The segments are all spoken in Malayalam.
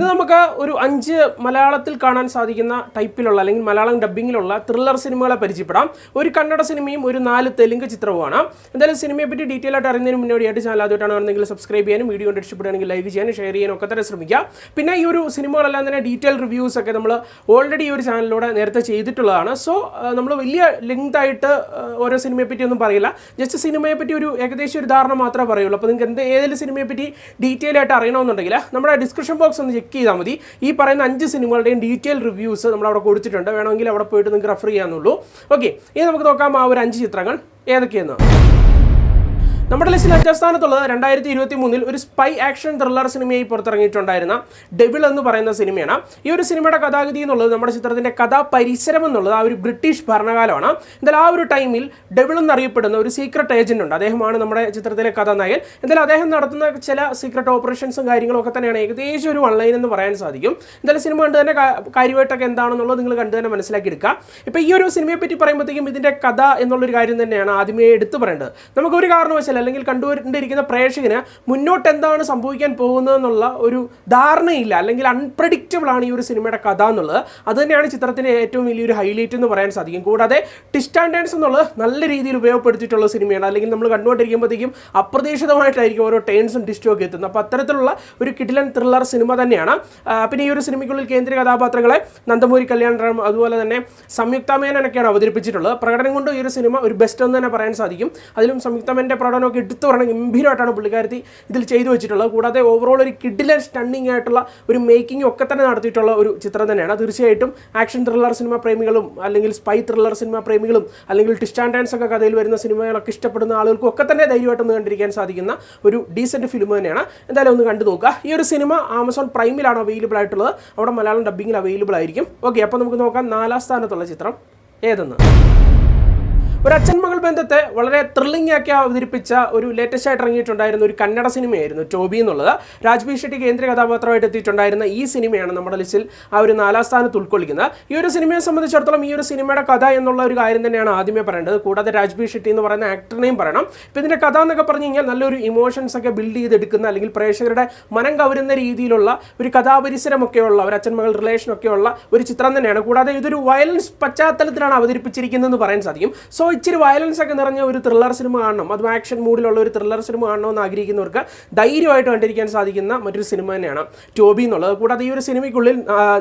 ഇത് നമുക്ക് ഒരു അഞ്ച് മലയാളത്തിൽ കാണാൻ സാധിക്കുന്ന ടൈപ്പിലുള്ള അല്ലെങ്കിൽ മലയാളം ഡബ്ബിങ്ങിലുള്ള ത്രില്ലർ സിനിമകളെ പരിചയപ്പെടാം. ഒരു കന്നഡ സിനിമയും ഒരു നാല് തെലുങ്ക് ചിത്രവുമാണ്. എന്തായാലും സിനിമയെ പറ്റി ഡീറ്റെയിൽ ആയിട്ട് അറിയുന്നതിന് മുന്നോടിയായിട്ട് ചാനൽ ആദ്യമായിട്ടാണ് ആണെങ്കിൽ സബ്സ്ക്രൈബ് ചെയ്യാനും വീഡിയോ കണ്ട് ഇഷ്ടപ്പെടുകയാണെങ്കിൽ ലൈക്ക് ചെയ്യാനും ഷെയർ ചെയ്യാനും ഒക്കെ തന്നെ ശ്രമിക്കുക. പിന്നെ ഈ ഒരു സിനിമകളെല്ലാം തന്നെ ഡീറ്റെയിൽ റിവ്യൂസ് ഒക്കെ നമ്മൾ ഓൾറെഡി ഈ ഒരു ചാനലിലൂടെ നേരത്തെ ചെയ്തിട്ടുള്ളതാണ്. സോ നമ്മൾ വലിയ ലെങ്ത് ആയിട്ട് ഓരോ സിനിമയെ പറ്റി ഒന്നും പറയില്ല. ജസ്റ്റ് സിനിമയെ പറ്റി ഒരു ഏകദേശം ഒരു ധാരണ മാത്രമേ പറയുള്ളൂ. അപ്പോൾ നിങ്ങൾക്ക് എന്ത് ഏതെങ്കിലും സിനിമയെ പറ്റി ഡീറ്റെയിൽ ആയിട്ട് അറിയണമെന്നുണ്ടെങ്കിൽ നമ്മുടെ ഡിസ്ക്രിപ്ഷൻ ബോക്സ് ഒന്ന് ചെക്ക് ചെയ്താൽ മതി. ഈ പറയുന്ന അഞ്ച് സിനിമകളുടെയും ഡീറ്റെയിൽ റിവ്യൂസ് നമ്മൾ അവിടെ കൊടുത്തിട്ടുണ്ട്. വേണമെങ്കിൽ അവിടെ പോയിട്ട് നിങ്ങൾക്ക് റെഫർ ചെയ്യാന്നുള്ളൂ ഓക്കെ ഇനി നമുക്ക് നോക്കാം ആ ഒരു അഞ്ച് ചിത്രങ്ങൾ ഏതൊക്കെയെന്ന്. നമ്മുടെ ലിസ്റ്റിൽ അഞ്ചാം സ്ഥാനത്തുള്ളത് രണ്ടായിരത്തി ഇരുപത്തി മൂന്നിൽ ഒരു സ്പൈ ആക്ഷൻ ത്രില്ലർ സിനിമയായി പുറത്തിറങ്ങിയിട്ടുണ്ടായിരുന്ന ഡെവിൾ എന്ന് പറയുന്ന സിനിമയാണ്. ഈ ഒരു സിനിമയുടെ കഥാഗതി എന്നുള്ളത് നമ്മുടെ ചിത്രത്തിന്റെ കഥാപരിസരം എന്നുള്ളത് ആ ഒരു ബ്രിട്ടീഷ് ഭരണകാലമാണ്. എന്നാൽ ആ ഒരു ടൈമിൽ ഡെവിൾ എന്നറിയപ്പെടുന്ന ഒരു സീക്രട്ട് ഏജന്റ് ഉണ്ട്. അദ്ദേഹമാണ് നമ്മുടെ ചിത്രത്തിലെ കഥാനായകൻ. എന്തായാലും അദ്ദേഹം നടത്തുന്ന ചില സീക്രട്ട് ഓപ്പറേഷൻസും കാര്യങ്ങളും ഒക്കെ തന്നെയാണ് ഏകദേശം ഒരു ഓൺലൈൻ എന്ന് പറയാൻ സാധിക്കും. എന്തായാലും സിനിമ കണ്ട് തന്നെ കാര്യമായിട്ടൊക്കെ എന്താണെന്നുള്ളത് നിങ്ങൾ കണ്ടു തന്നെ മനസ്സിലാക്കി എടുക്കുക ഇപ്പോൾ ഈ ഒരു സിനിമയെ പറ്റി പറയുമ്പോഴത്തേക്കും ഇതിന്റെ കഥ എന്നുള്ളൊരു കാര്യം തന്നെയാണ് ആദ്യമേ എടുത്തു പറയേണ്ടത്. നമുക്ക് ഒരു കാരണവശാൽ അല്ലെങ്കിൽ കണ്ടുകൊണ്ടിരിക്കുന്ന പ്രേക്ഷകന് മുന്നോട്ട് എന്താണ് സംഭവിക്കാൻ പോകുന്നതെന്നുള്ള ഒരു ധാരണയില്ല അല്ലെങ്കിൽ അൺപ്രഡിക്റ്റബിൾ ആണ് ഈ ഒരു സിനിമയുടെ കഥ എന്നുള്ളത്. അത് തന്നെയാണ് ചിത്രത്തിന്റെ ഏറ്റവും വലിയൊരു ഹൈലൈറ്റ് എന്ന് പറയാൻ സാധിക്കും. കൂടാതെ ടിസ്റ്റ് ആൻഡ് ഡാൻസ് എന്നുള്ളത് നല്ല രീതിയിൽ ഉപയോഗപ്പെടുത്തിയിട്ടുള്ള സിനിമയാണ്. അല്ലെങ്കിൽ നമ്മൾ കണ്ടുകൊണ്ടിരിക്കുമ്പോഴത്തേക്കും അപ്രതീക്ഷിതമായിട്ടായിരിക്കും ഓരോ ടേൺസും ടിസ്റ്റും ഒക്കെ എത്തുന്നത്. അപ്പോൾ അത്തരത്തിലുള്ള ഒരു കിഡിലൻ ത്രില്ലർ സിനിമ തന്നെയാണ്. പിന്നെ ഈ ഒരു സിനിമയ്ക്കുള്ളിൽ കേന്ദ്ര കഥാപാത്രങ്ങളെ നന്ദമൂരി കല്യാണറാം അതുപോലെ തന്നെ സംയുക്ത മേനനൊക്കെയാണ് അവതരിപ്പിച്ചിട്ടുള്ളത്. പ്രകടനം കൊണ്ട് ഈ ഒരു സിനിമ ഒരു ബെസ്റ്റ് എന്ന് തന്നെ പറയാൻ സാധിക്കും. അതിലും സംയുക്ത മേനന്റെ പ്രകടനമൊക്കെ എടുത്തു പറയണം ഗംഭീരമായിട്ടാണ് പുള്ളിക്കാരത്തി ഇതിൽ ചെയ്തു വെച്ചിട്ടുള്ളത്. കൂടാതെ ഓവറോൾ ഒരു കിഡിലൻ സ്റ്റണ്ണിങ് ആയിട്ടുള്ള ഒരു മേക്കിംഗ് ഒക്കെ തന്നെ നടത്തിയിട്ടുള്ള ഒരു ചിത്രം തന്നെയാണ്. തീർച്ചയായിട്ടും ആക്ഷൻ ത്രില്ലർ സിനിമ പ്രേമികളും അല്ലെങ്കിൽ സ്പൈ ത്രില്ലർ സിനിമ പ്രേമികളും അല്ലെങ്കിൽ ആൻഡ് ഡാൻസ് ഒക്കെ കഥയിൽ വരുന്ന സിനിമകളൊക്കെ ഇഷ്ടപ്പെടുന്ന ആളുകൾക്കും ഒക്കെ തന്നെ ധൈര്യമായിട്ടൊന്ന് കണ്ടിരിക്കാൻ സാധിക്കുന്ന ഒരു ഡീസന്റ് ഫിലിം തന്നെയാണ്. എന്തായാലും ഒന്ന് കണ്ടു നോക്കുക. ഈ ഒരു സിനിമ ആമസോൺ പ്രൈമിലാണ് അവൈലബിൾ ആയിട്ടുള്ളത്. അവിടെ മലയാളം ഡബ്ബിങ്ങിൽ അവൈലബിൾ ആയിരിക്കും. ഓക്കെ അപ്പോൾ നമുക്ക് നോക്കാം. നാലാം സ്ഥാനത്തുള്ള ചിത്രം ഏതെന്ന്? ഒരു അച്ഛൻ മകൾ ബന്ധത്തെ വളരെ ത്രില്ലിംഗ് ആക്കി അവതരിപ്പിച്ച ഒരു ലേറ്റസ്റ്റ് ആയിട്ട് ഇറങ്ങിയിട്ടുണ്ടായിരുന്ന ഒരു കന്നഡ സിനിമയായിരുന്നു ടോബി എന്നുള്ളത്. രാജ്ബി ഷെട്ടി കേന്ദ്ര കഥാപാത്രമായിട്ട് എത്തിയിട്ടുണ്ടായിരുന്ന ഈ സിനിമയാണ് നമ്മുടെ ലിസ്റ്റിൽ ആ ഒരു നാലാം സ്ഥാനത്ത് ഉൾക്കൊള്ളിക്കുന്നത്. ഈ ഒരു സിനിമയെ സംബന്ധിച്ചിടത്തോളം ഈ ഒരു സിനിമയുടെ കഥ എന്നുള്ള ഒരു കാര്യം തന്നെയാണ് ആദ്യമേ പറയേണ്ടത്. കൂടാതെ രാജ്ബി ഷെട്ടി എന്ന് പറയുന്ന ആക്ടറിനെയും പറയണം. ഇപ്പം ഇതിന്റെ കഥ എന്നൊക്കെ പറഞ്ഞു കഴിഞ്ഞാൽ നല്ലൊരു ഇമോഷൻസ് ഒക്കെ ബിൽഡ് ചെയ്തെടുക്കുന്ന അല്ലെങ്കിൽ പ്രേക്ഷകരുടെ മനം കവരുന്ന രീതിയിലുള്ള ഒരു കഥാപരിസരമൊക്കെയുള്ള ഒരു അച്ഛൻ മകൾ റിലേഷനൊക്കെയുള്ള ഒരു ചിത്രം തന്നെയാണ്. കൂടാതെ ഇതൊരു വയലൻസ് പശ്ചാത്തലത്തിലാണ് അവതരിപ്പിച്ചിരിക്കുന്നതെന്ന് പറയാൻ സാധിക്കും. സോ ഇച്ചിരി വയലൻസ് ഒക്കെ നിറഞ്ഞ ഒരു ത്രില്ലർ സിനിമ കാണണം. അതും ആക്ഷൻ മൂഡിലുള്ള ഒരു ത്രില്ലർ സിനിമ കാണണമെന്ന് ആഗ്രഹിക്കുന്നവർക്ക് ധൈര്യമായിട്ട് കണ്ടിരിക്കാൻ സാധിക്കുന്ന മറ്റൊരു സിനിമ തന്നെയാണ് ടോബി എന്നുള്ളത്. കൂടാതെ ഈ ഒരു സിനിമയ്ക്കുള്ളിൽ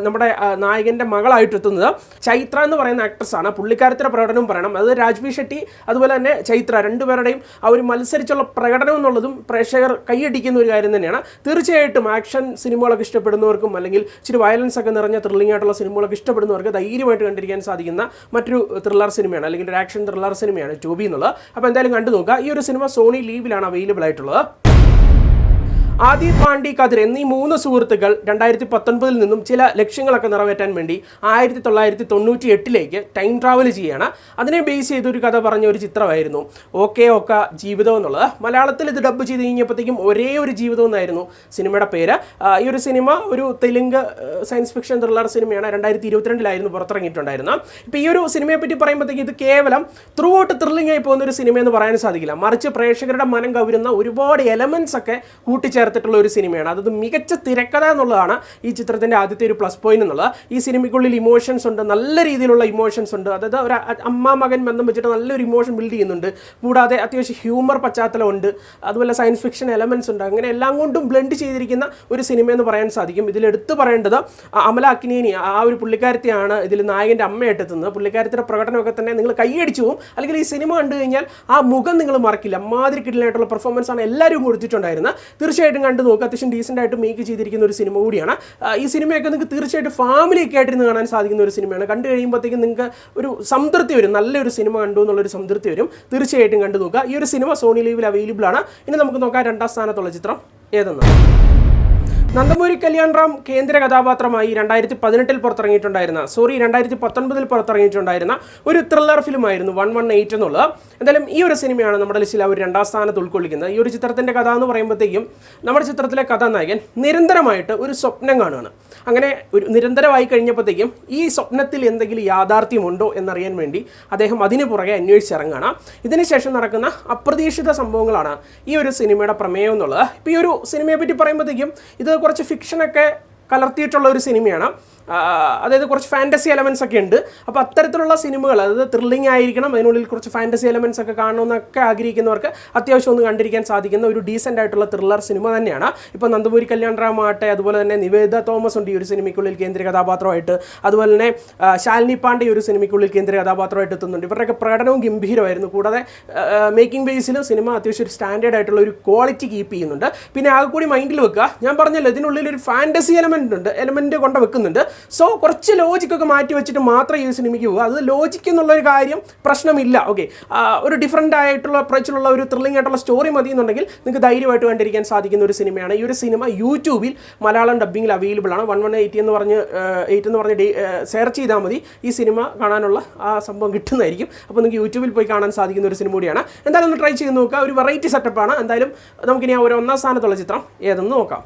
നമ്മുടെ നായകന്റെ മകളായിട്ട് എത്തുന്നത് ചൈത്ര എന്ന് പറയുന്ന ആക്ട്രസ് ആണ്. പുള്ളിക്കാരത്തിന്റെ പ്രകടനവും പറയണം. അത് രാജ്ബി ഷെട്ടി അതുപോലെ തന്നെ ചൈത്ര രണ്ടുപേരുടെയും ആ ഒരു മത്സരിച്ചുള്ള പ്രകടനം എന്നുള്ളതും പ്രേക്ഷകർ കൈയടിക്കുന്ന ഒരു കാര്യം തന്നെയാണ്. തീർച്ചയായിട്ടും ആക്ഷൻ സിനിമകളൊക്കെ ഇഷ്ടപ്പെടുന്നവർക്കും അല്ലെങ്കിൽ ഇച്ചിരി വയലൻസ് ഒക്കെ നിറഞ്ഞ ത്രില്ലിംഗ് ആയിട്ടുള്ള സിനിമകളൊക്കെ ഇഷ്ടപ്പെടുന്നവർക്ക് ധൈര്യമായിട്ട് കണ്ടിരിക്കാൻ സാധിക്കുന്ന മറ്റൊരു ത്രില്ലർ സിനിമയാണ് അല്ലെങ്കിൽ ഒരു ആക്ഷൻ ത്രില്ലർ സിനിമയാണ് ടൂബി എന്നുള്ളത്. അപ്പോൾ എന്തായാലും കണ്ടു നോക്കുക. ഈ ഒരു സിനിമ സോണി ലീവിലാണ് അവൈലബിൾ ആയിട്ടുള്ളത്. ആദി പാണ്ഡി കതിർ എന്നീ മൂന്ന് സുഹൃത്തുക്കൾ രണ്ടായിരത്തി പത്തൊൻപതിൽ നിന്നും ചില ലക്ഷ്യങ്ങളൊക്കെ നിറവേറ്റാൻ വേണ്ടി ആയിരത്തി തൊള്ളായിരത്തി തൊണ്ണൂറ്റി എട്ടിലേക്ക് ടൈം ട്രാവൽ ചെയ്യുകയാണ്. അതിനെ ബേസ് ചെയ്ത് ഒരു കഥ പറഞ്ഞ ഒരു ചിത്രമായിരുന്നു. ഓക്കെ ഓക്ക ജീവിതം എന്നുള്ളത്. മലയാളത്തിൽ ഇത് ഡബ് ചെയ്ത് കഴിഞ്ഞപ്പോഴത്തേക്കും ഒരേ ഒരു ജീവിതം എന്നായിരുന്നു സിനിമയുടെ പേര്. ഈ ഒരു സിനിമ ഒരു തെലുങ്ക് സയൻസ് ഫിക്ഷൻ ത്രില്ലർ സിനിമയാണ്. രണ്ടായിരത്തി ഇരുപത്തിരണ്ടിലായിരുന്നു പുറത്തിറങ്ങിയിട്ടുണ്ടായിരുന്നത്. ഇപ്പോൾ ഈ ഒരു സിനിമയെ പറ്റി പറയുമ്പോഴത്തേക്ക് ഇത് കേവലം ത്രൂ ഔട്ട് ത്രില്ലിംഗ് ആയി പോകുന്ന ഒരു സിനിമ എന്ന് പറയാൻ സാധിക്കില്ല. മറിച്ച് പ്രേക്ഷകരുടെ മനം കവരുന്ന ഒരുപാട് എലമെന്റ്സ് ഒക്കെ കൂട്ടിച്ചേർത്തിട്ടുള്ള ഒരു സിനിമയാണ്. അതത് മികച്ച തിരക്കഥ എന്നുള്ളതാണ് ഈ ചിത്രത്തിന്റെ ആദ്യത്തെ ഒരു പ്ലസ് പോയിന്റ് എന്നുള്ളത്. ഈ സിനിമയ്ക്കുള്ളിൽ ഇമോഷൻസ് ഉണ്ട് നല്ല രീതിയിലുള്ള ഇമോഷൻസ് ഉണ്ട്. അതായത് ഒരു അമ്മ മകൻ ബന്ധം വെച്ചിട്ട് നല്ലൊരു ഇമോഷൻ ബിൽഡ് ചെയ്യുന്നുണ്ട്. കൂടാതെ അത്യാവശ്യം ഹ്യൂമർ പശ്ചാത്തലമുണ്ട് അതുപോലെ സയൻസ് ഫിക്ഷൻ എലമെൻസ് ഉണ്ട്. അങ്ങനെ എല്ലാം കൊണ്ടും ബ്ലെൻഡ് ചെയ്തിരിക്കുന്ന ഒരു സിനിമ എന്ന് പറയാൻ സാധിക്കും. ഇതിൽ എടുത്തു പറയേണ്ടത് അമല അക്കിനേനി ആ ഒരു പുള്ളിക്കാരത്തെയാണ് ഇതിൽ നായകന്റെ അമ്മയായിട്ട് എത്തുന്നത് പുള്ളിക്കാരത്തിന്റെ പ്രകടനമൊക്കെ തന്നെ നിങ്ങൾ കൈയടിച്ചു പോകും അല്ലെങ്കിൽ ഈ സിനിമ കണ്ടു കഴിഞ്ഞാൽ ആ മുഖം നിങ്ങൾ മറക്കില്ല. അമ്മാതിരി കിടലായിട്ടുള്ള പെർഫോമൻസ് ആണ് എല്ലാവരും കൊടുത്തിട്ടുണ്ടായിരുന്നത്. തീർച്ചയായിട്ടും കണ്ടു നോക്കുക അത്യാവശ്യം ഡീസന്റ് ആയിട്ട് മേക്ക് ചെയ്തിരിക്കുന്ന ഒരു സിനിമ കൂടിയാണ്. ഈ സിനിമയൊക്കെ നിങ്ങൾക്ക് തീർച്ചയായിട്ടും ഫാമിലിയൊക്കെ ആയിട്ടിരുന്ന് കാണാൻ സാധിക്കുന്ന ഒരു സിനിമയാണ് കണ്ടു കഴിയുമ്പോഴത്തേക്കും നിങ്ങൾക്ക് ഒരു സംതൃപ്തി വരും. നല്ലൊരു സിനിമ കണ്ടു എന്നുള്ളൊരു സംതൃപ്തി വരും. തീർച്ചയായിട്ടും കണ്ടു നോക്കുക. ഈ ഒരു സിനിമ സോണി ലീവിൽ അവൈലബിൾ ആണ്. ഇനി നമുക്ക് നോക്കാം രണ്ടാം സ്ഥാനത്തുള്ള ചിത്രം ഏതെന്ന് നന്ദമൂരി കല്യാൺറാം കേന്ദ്ര കഥാപാത്രമായി രണ്ടായിരത്തി പതിനെട്ടിൽ പുറത്തിറങ്ങിയിട്ടുണ്ടായിരുന്ന സോറി രണ്ടായിരത്തി പത്തൊൻപതിൽ പുറത്തിറങ്ങിയിട്ടുണ്ടായിരുന്ന ഒരു ത്രില്ലർ ഫിലിമായിരുന്നു വൺ വൺ എയ്റ്റ് എന്നുള്ളത്. എന്തായാലും ഈ ഒരു സിനിമയാണ് നമ്മുടെ ലിസ്റ്റിൽ ഒരു രണ്ടാം സ്ഥാനത്ത് ഉൾക്കൊള്ളിക്കുന്നത്. ഈ ഒരു ചിത്രത്തിന്റെ കഥ എന്ന് പറയുമ്പോഴത്തേക്കും നമ്മുടെ ചിത്രത്തിലെ കഥാനായകൻ നിരന്തരമായിട്ട് ഒരു സ്വപ്നം കാണുകയാണ്. അങ്ങനെ ഒരു നിരന്തരമായി കഴിഞ്ഞപ്പോഴത്തേക്കും ഈ സ്വപ്നത്തിൽ എന്തെങ്കിലും യാഥാർത്ഥ്യമുണ്ടോ എന്നറിയാൻ വേണ്ടി അദ്ദേഹം അതിന് പുറകെ അന്വേഷിച്ചിറങ്ങുകയാണ്. ഇതിനുശേഷം നടക്കുന്ന അപ്രതീക്ഷിത സംഭവങ്ങളാണ് ഈ ഒരു സിനിമയുടെ പ്രമേയം എന്നുള്ളത്. ഇപ്പോൾ ഈ ഒരു സിനിമയെ പറ്റി പറയുമ്പോഴത്തേക്കും ഇത് കുറച്ച് ഫിക്ഷനൊക്കെ കലർത്തിയിട്ടുള്ള ഒരു സിനിമയാണ്. അതായത് കുറച്ച് ഫാന്റസി എലമെൻസ് ഒക്കെ ഉണ്ട്. അപ്പോൾ അത്തരത്തിലുള്ള സിനിമകൾ അതായത് ത്രില്ലിംഗ് ആയിരിക്കണം അതിനുള്ളിൽ കുറച്ച് ഫാന്റസി എലമെൻസ് ഒക്കെ കാണണമെന്നൊക്കെ ആഗ്രഹിക്കുന്നവർക്ക് അത്യാവശ്യം ഒന്ന് കണ്ടിരിക്കാൻ സാധിക്കുന്ന ഒരു ഡീസന്റ് ആയിട്ടുള്ള ത്രില്ലർ സിനിമ തന്നെയാണ്. ഇപ്പോൾ നന്ദപൂരി കല്യാൺ റാം ആട്ടെ അതുപോലെ തന്നെ നിവേദ തോമസ് ഉണ്ട് ഈ ഒരു സിനിമയ്ക്കുള്ളിൽ കേന്ദ്ര കഥാപാത്രമായിട്ട്. അതുപോലെ തന്നെ ശാലിനി പാണ്ഡെ ഈ ഒരു സിനിമയ്ക്കുള്ളിൽ കേന്ദ്ര കഥാപാത്രമായിട്ട് എത്തുന്നുണ്ട്. ഇവരുടെയൊക്കെ പ്രകടനവും ഗംഭീരമായിരുന്നു. കൂടാതെ മേക്കിംഗ് ബേസിൽ സിനിമ അത്യാവശ്യം ഒരു സ്റ്റാൻഡേർഡ് ആയിട്ടുള്ള ഒരു ക്വാളിറ്റി കീപ്പ് ചെയ്യുന്നുണ്ട്. പിന്നെ ആകെ കൂടി മൈൻഡിൽ വെക്കുക. ഞാൻ പറഞ്ഞല്ലോ ഇതിനുള്ളിൽ ഒരു ഫാന്റസി എലമെന്റ് ഉണ്ട് എലമെന്റ് കൊണ്ട് വെക്കുന്നുണ്ട്. സോ കുറച്ച് ലോജിക്കൊക്കെ മാറ്റി വെച്ചിട്ട് മാത്രം ഈ സിനിമയ്ക്ക് പോകുക അത് ലോജിക്ക് എന്നുള്ളൊരു കാര്യം പ്രശ്നമില്ല. ഓക്കെ ഒരു ഡിഫറെന്റ് ആയിട്ടുള്ള അപ്രോച്ചിലുള്ള ഒരു ത്രില്ലിംഗ് ആയിട്ടുള്ള സ്റ്റോറി മതി എന്നുണ്ടെങ്കിൽ നിങ്ങൾക്ക് ധൈര്യമായിട്ട് കണ്ടിരിക്കാൻ സാധിക്കുന്ന ഒരു സിനിമയാണ് ഈ ഒരു സിനിമ യൂട്യൂബിൽ മലയാളം ഡബ്ബിങ്ങിൽ അവൈലബിൾ ആണ്. വൺ വൺ എയ്റ്റ് എന്ന് പറഞ്ഞ് എയ്റ്റ് എന്ന് പറഞ്ഞ് സെർച്ച് ചെയ്താൽ മതി. ഈ സിനിമ കാണാനുള്ള ആ സംഭവം കിട്ടുന്നതായിരിക്കും. അപ്പോൾ നിങ്ങൾക്ക് യൂട്യൂബിൽ പോയി കാണാൻ സാധിക്കുന്ന ഒരു സിനിമ കൂടിയാണ്. എന്തായാലും ഒന്ന് ട്രൈ ചെയ്ത് നോക്കുക. ഒരു വെറൈറ്റി സെറ്റപ്പാണ് എന്തായാലും നമുക്കിനി ആ ഒരു ഒന്നാം സ്ഥാനത്തുള്ള ചിത്രം ഏതെന്ന് നോക്കാം.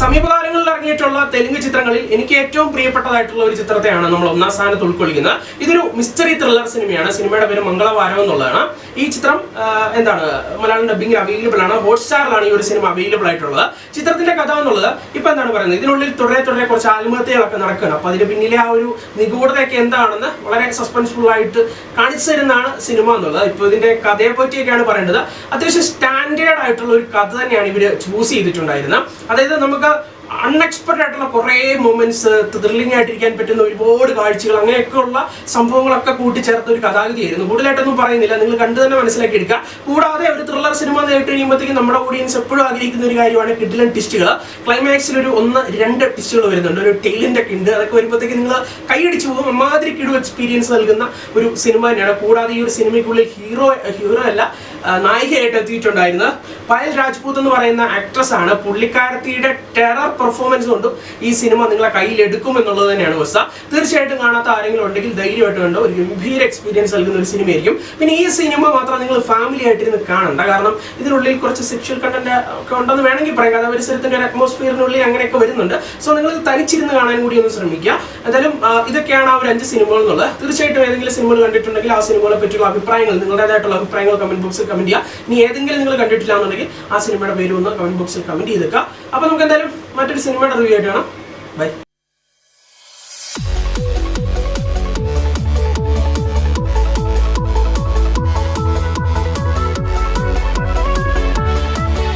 സമീപകാലങ്ങളിൽ ഇറങ്ങിയിട്ടുള്ള തെലുങ്ക് ചിത്രങ്ങളിൽ എനിക്ക് ഏറ്റവും പ്രിയപ്പെട്ടതായിട്ടുള്ള ഒരു ചിത്രത്തെയാണ് നമ്മൾ ഒന്നാം സ്ഥാനത്ത് ഉൾക്കൊള്ളിക്കുന്നത്. ഇതൊരു മിസ്റ്ററി ത്രില്ലർ സിനിമയാണ്. സിനിമയുടെ പേര് മംഗളവാരം എന്നുള്ളതാണ്. ഈ ചിത്രം എന്താണ് മലയാളം ഡബിംഗ് അവൈലബിൾ ആണ്. ഹോട്ട്സ്റ്റാറിലാണ് ഈ ഒരു സിനിമ അവൈലബിൾ ആയിട്ടുള്ളത്. ചിത്രത്തിന്റെ കഥ എന്നുള്ളത് ഇപ്പൊ എന്താണ് പറയുന്നത്? ഇതിനുള്ളിൽ തുടരെ തുടരെ കുറച്ച് ആത്മഹത്യകളൊക്കെ നടക്കുകയാണ്. അപ്പൊ അതിന്റെ പിന്നിലെ ആ ഒരു നിഗൂഢതയൊക്കെ എന്താണെന്ന് വളരെ സസ്പെൻസ്ഫുൾ ആയിട്ട് കാണിച്ചു തരുന്നതാണ് സിനിമ എന്നുള്ളത്. ഇപ്പൊ ഇതിന്റെ കഥയെ പറ്റിയൊക്കെയാണ് പറയേണ്ടത്. അത്യാവശ്യം സ്റ്റാൻഡേർഡ് ആയിട്ടുള്ള ഒരു കഥ തന്നെയാണ് ഇവർ ചൂസ് ചെയ്തിട്ടുണ്ടായിരുന്നത്. അതായത് നമുക്ക് അൺഎക്സ്പെക്ടഡ് ആയിട്ടുള്ള കുറേ മൊമെന്റ്സ് ത്രില്ലിംഗ് ആയിട്ടിരിക്കാൻ പറ്റുന്ന ഒരുപാട് കാഴ്ചകൾ അങ്ങനെയൊക്കെയുള്ള സംഭവങ്ങളൊക്കെ കൂട്ടിച്ചേർത്ത ഒരു കഥാഗതിയായിരുന്നു കൂടുതലായിട്ടൊന്നും പറയുന്നില്ല. നിങ്ങൾ കണ്ടു തന്നെ മനസ്സിലാക്കി എടുക്കുക കൂടാതെ ഒരു ത്രില്ലർ സിനിമ നേരിട്ട് കഴിയുമ്പോഴത്തേക്കും നമ്മുടെ ഓഡിയൻസ് എപ്പോഴും ആഗ്രഹിക്കുന്ന ഒരു കാര്യമാണ് കിഡിലൻ ടിസ്റ്റുകൾ ക്ലൈമാക്സിൽ ഒരു ഒന്ന് രണ്ട് ടിസ്റ്റുകൾ വരുന്നുണ്ട്. ഒരു ടെയിലിന്റെ ഒക്കെ ഉണ്ട് അതൊക്കെ വരുമ്പോഴത്തേക്ക് നിങ്ങൾ കൈയടിച്ചു പോകും. അമ്മാതിരി കിടു എക്സ്പീരിയൻസ് നൽകുന്ന ഒരു സിനിമ തന്നെയാണ്. കൂടാതെ ഈ ഒരു സിനിമയ്ക്കുള്ളിൽ ഹീറോ ഹീറോ അല്ല നായികയായിട്ട് എത്തിയിട്ടുണ്ടായിരുന്നത്. പയൽ രാജ്പൂത് എന്ന് പറയുന്ന ആക്ട്രസ് ആണ്. പുള്ളിക്കാരത്തിയുടെ ടെറർ പെർഫോമൻസ് കൊണ്ടും ഈ സിനിമ നിങ്ങളെ കയ്യിൽ എടുക്കും എന്നുള്ളത് തന്നെയാണ് വസ്ത തീർച്ചയായിട്ടും കാണാത്ത ആരെങ്കിലും ഉണ്ടെങ്കിൽ ധൈര്യമായിട്ട് കണ്ടോ. ഒരു ഗംഭീര എക്സ്പീരിയൻസ് നൽകുന്ന ഒരു സിനിമയായിരിക്കും പിന്നെ ഈ സിനിമ മാത്രം നിങ്ങൾ ഫാമിലി ആയിട്ടിരുന്ന് കാണണ്ട. കാരണം ഇതിനുള്ളിൽ കുറച്ച് സെക്ഷൽ കണ്ടന്റ് ഒക്കെ ഉണ്ടെന്ന് വേണമെങ്കിൽ പറയാം. കഥാപരിസരത്തിന്റെ ഒരു അറ്റ്മോസ്ഫിയറിനുള്ളിൽ അങ്ങനെയൊക്കെ വരുന്നുണ്ട്. സോ നിങ്ങൾ തനിച്ചിരുന്ന് കാണാൻ കൂടി ഒന്ന് ശ്രമിക്കുക. എന്തായാലും ഇതൊക്കെയാണ് ആ ഒരു അഞ്ച് സിനിമകൾ എന്നുള്ളത്. തീർച്ചയായിട്ടും ഏതെങ്കിലും സിനിമകൾ കണ്ടിട്ടുണ്ടെങ്കിൽ ആ സിനിമകളെ പറ്റിയുള്ള അഭിപ്രായങ്ങൾ നിങ്ങളുടേതായിട്ടുള്ള അഭിപ്രായങ്ങൾ കമന്റ് ബോക്സിൽ കമന്റ് ചെയ്യുക ഇനി ഏതെങ്കിലും നിങ്ങൾ കണ്ടിട്ടില്ല എന്നുണ്ടെങ്കിൽ ആ സിനിമയുടെ പേര് ഒന്ന് കമന്റ് ബോക്സിൽ കമന്റ് ചെയ്തേക്കുക അപ്പോൾ നമുക്ക് എന്തായാലും മറ്റൊരു സിനിമയുടെ റിവ്യൂ ആയിട്ട് കാണാം. ബൈ